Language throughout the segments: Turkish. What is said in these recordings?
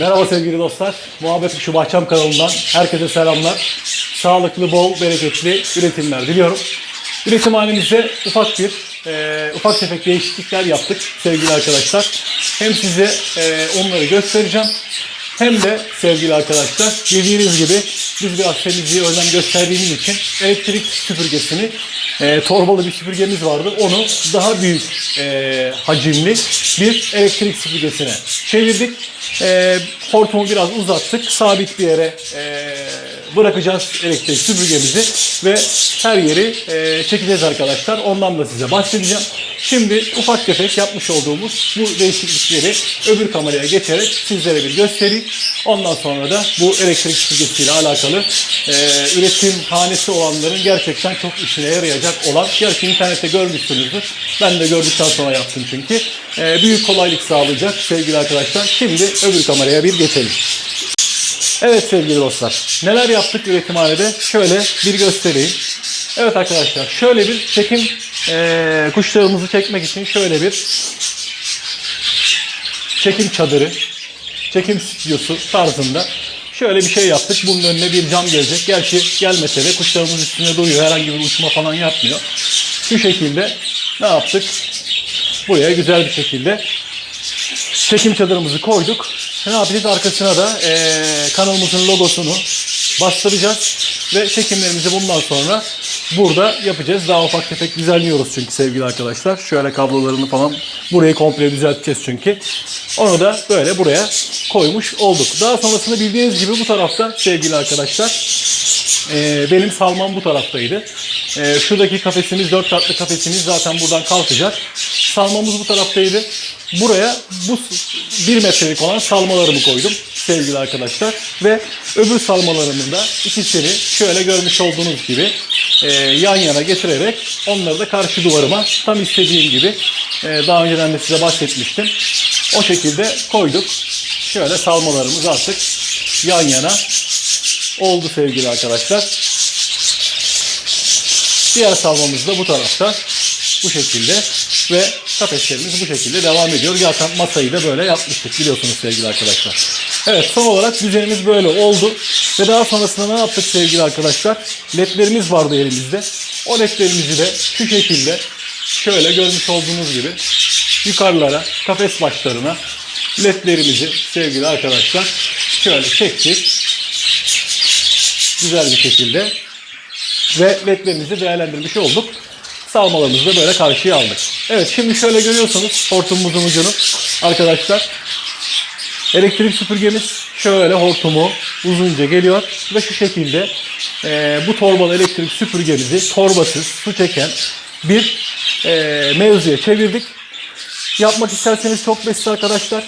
Merhaba sevgili dostlar. Muhabbet Kuşu Bahçem kanalından herkese selamlar. Sağlıklı, bol, bereketli üretimler diliyorum. Üretimhanemizde ufak bir, e, ufak tefek değişiklikler yaptık sevgili arkadaşlar. Hem size e, onları göstereceğim. Hem de sevgili arkadaşlar bildiğiniz gibi biz biraz temizliğe önem gösterdiğimiz için elektrik süpürgesini e, torbalı bir süpürgemiz vardı. Onu daha büyük e, hacimli bir elektrik süpürgesine çevirdik. E, hortumu biraz uzattık. Sabit bir yere e, bırakacağız elektrik süpürgemizi ve her yeri e, çekeceğiz arkadaşlar. Ondan da size bahsedeceğim. Şimdi ufak tefek yapmış olduğumuz bu değişiklikleri öbür kameraya geçerek sizlere bir göstereyim. Ondan sonra da bu elektrik süpürgesiyle alakalı e, üretim hanesi olanların gerçekten çok işine yarayacak olan, gerçi internette görmüşsünüzdür. Ben de gördükten sonra yaptım çünkü. E, büyük kolaylık sağlayacak sevgili arkadaşlar. Şimdi öbür kameraya bir geçelim. Evet sevgili dostlar, neler yaptık üretimhanede? Şöyle bir göstereyim. Evet arkadaşlar, şöyle bir çekim eee, kuşlarımızı çekmek için şöyle bir çekim çadırı, çekim stüdyosu tarzında şöyle bir şey yaptık. Bunun önüne bir cam gelecek. Gerçi gelmese de kuşlarımız üstüne duruyor. Herhangi bir uçma falan yapmıyor. Şu şekilde ne yaptık? Buraya güzel bir şekilde çekim çadırımızı koyduk. Ne yapacağız? Arkasına da eee, kanalımızın logosunu bastıracağız. Ve çekimlerimizi bundan sonra burada yapacağız. Daha ufak tefek düzenliyoruz çünkü sevgili arkadaşlar. Şöyle kablolarını falan burayı komple düzelteceğiz çünkü. Onu da böyle buraya koymuş olduk. Daha sonrasında bildiğiniz gibi bu tarafta sevgili arkadaşlar ee, benim salmam bu taraftaydı. Ee, şuradaki kafesimiz, dört katlı kafesimiz zaten buradan kalkacak. Salmamız bu taraftaydı. Buraya bu s- bir metrelik olan salmalarımı koydum sevgili arkadaşlar. Ve öbür salmalarımın da ikisini şöyle görmüş olduğunuz gibi e, yan yana getirerek onları da karşı duvarıma tam istediğim gibi e, daha önceden de size bahsetmiştim. O şekilde koyduk. Şöyle salmalarımız artık yan yana oldu sevgili arkadaşlar. Diğer salmamız da bu tarafta. Bu şekilde ve kafeslerimiz bu şekilde devam ediyor. Zaten masayı da böyle yapmıştık biliyorsunuz sevgili arkadaşlar. Evet son olarak düzenimiz böyle oldu. Ve daha sonrasında ne yaptık sevgili arkadaşlar? Ledlerimiz vardı elimizde. O ledlerimizi de şu şekilde şöyle görmüş olduğunuz gibi yukarılara, kafes başlarına ledlerimizi sevgili arkadaşlar şöyle çektik güzel bir şekilde ve ledlerimizi değerlendirmiş olduk. Salmalarımızı da böyle karşıya aldık. Evet şimdi şöyle görüyorsunuz hortumumuzun ucunu arkadaşlar. Elektrik süpürgemiz şöyle hortumu uzunca geliyor ve şu şekilde e, bu torbalı elektrik süpürgemizi torbasız su çeken bir e, mevzuya çevirdik. Yapmak isterseniz çok basit arkadaşlar.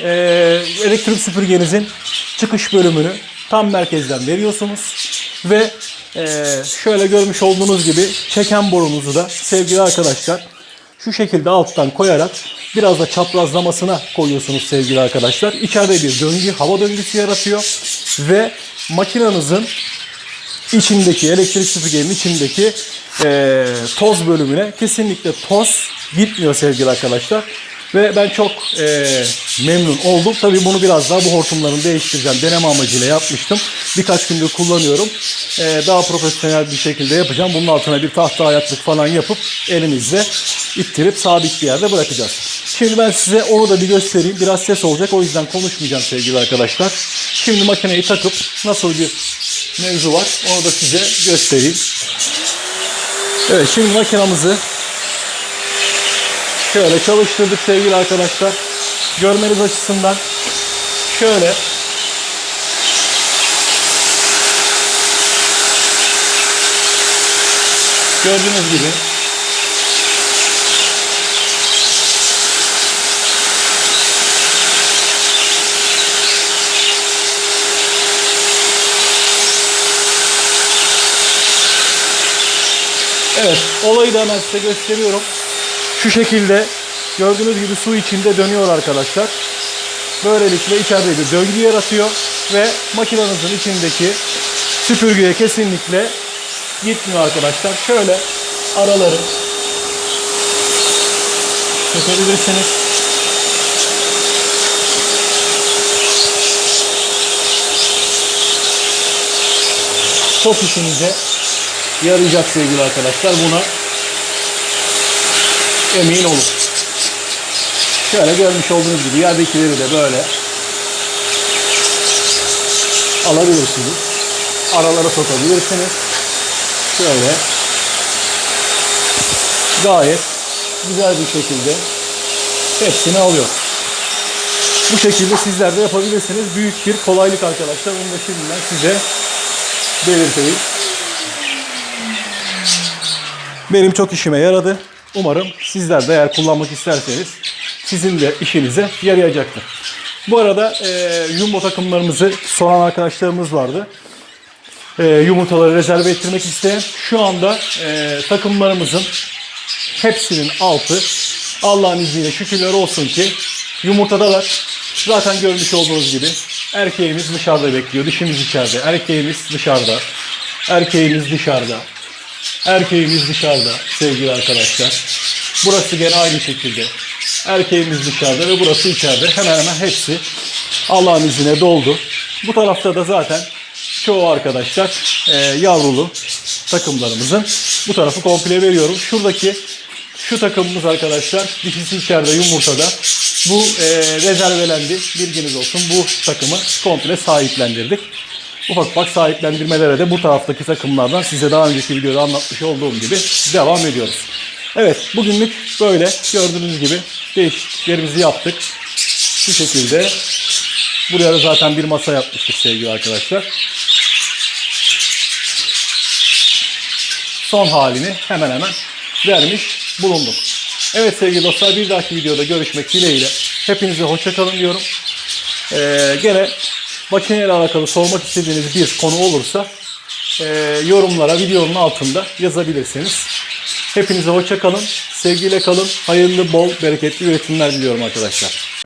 Ee, elektrik süpürgenizin çıkış bölümünü tam merkezden veriyorsunuz. Ve e, şöyle görmüş olduğunuz gibi çeken borunuzu da sevgili arkadaşlar şu şekilde alttan koyarak biraz da çaprazlamasına koyuyorsunuz sevgili arkadaşlar. İçeride bir döngü, hava döngüsü yaratıyor ve makinenizin içindeki elektrik süpürgenin içindeki e, toz bölümüne kesinlikle toz gitmiyor sevgili arkadaşlar. Ve ben çok e, memnun oldum. Tabii bunu biraz daha bu hortumlarını değiştireceğim. Deneme amacıyla yapmıştım. Birkaç gündür kullanıyorum. E, daha profesyonel bir şekilde yapacağım. Bunun altına bir tahta ayaklık falan yapıp elimizle ittirip sabit bir yerde bırakacağız. Şimdi ben size onu da bir göstereyim. Biraz ses olacak. O yüzden konuşmayacağım sevgili arkadaşlar. Şimdi makineyi takıp nasıl bir mevzu var onu da size göstereyim. Evet şimdi makinamızı şöyle çalıştırdık sevgili arkadaşlar. Görmeniz açısından şöyle gördüğünüz gibi Evet, olayı da hemen size gösteriyorum. Şu şekilde gördüğünüz gibi su içinde dönüyor arkadaşlar. Böylelikle içeride bir döngü yaratıyor ve makinenizin içindeki süpürgüye kesinlikle gitmiyor arkadaşlar. Şöyle araları sökebilirsiniz. Çok işinize yarayacak sevgili arkadaşlar. Buna emin olun. Şöyle görmüş olduğunuz gibi yerdekileri de böyle alabilirsiniz. Aralara sokabilirsiniz. Şöyle gayet güzel bir şekilde hepsini alıyor. Bu şekilde sizler de yapabilirsiniz. Büyük bir kolaylık arkadaşlar. Bunu da şimdiden size belirteyim. Benim çok işime yaradı. Umarım sizler de eğer kullanmak isterseniz sizin de işinize yarayacaktır. Bu arada e, jumbo takımlarımızı soran arkadaşlarımız vardı. E, yumurtaları rezerve ettirmek isteyen. Şu anda e, takımlarımızın hepsinin altı Allah'ın izniyle şükürler olsun ki yumurtadalar. Zaten görmüş olduğunuz gibi erkeğimiz dışarıda bekliyor. Dişimiz içeride. Erkeğimiz dışarıda. Erkeğimiz dışarıda. Erkeğimiz dışarıda sevgili arkadaşlar. Burası gene aynı şekilde. Erkeğimiz dışarıda ve burası içeride. Hemen hemen hepsi Allah'ın izniyle doldu. Bu tarafta da zaten çoğu arkadaşlar e, yavrulu takımlarımızın bu tarafı komple veriyorum. Şuradaki şu takımımız arkadaşlar dişisi içeride yumurtada. Bu e, rezervelendi. Bilginiz olsun. Bu takımı komple sahiplendirdik. Ufak ufak sahiplendirmelere de bu taraftaki takımlardan size daha önceki videoda anlatmış olduğum gibi devam ediyoruz. Evet bugünlük böyle gördüğünüz gibi değişikliklerimizi yaptık. Bu şekilde buraya da zaten bir masa yapmıştık sevgili arkadaşlar. Son halini hemen hemen vermiş bulunduk. Evet sevgili dostlar bir dahaki videoda görüşmek dileğiyle. Hepinize hoşçakalın diyorum. Ee, gene makineyle alakalı sormak istediğiniz bir konu olursa e, yorumlara videonun altında yazabilirsiniz. Hepinize hoşça kalın, sevgiyle kalın, hayırlı, bol, bereketli üretimler diliyorum arkadaşlar.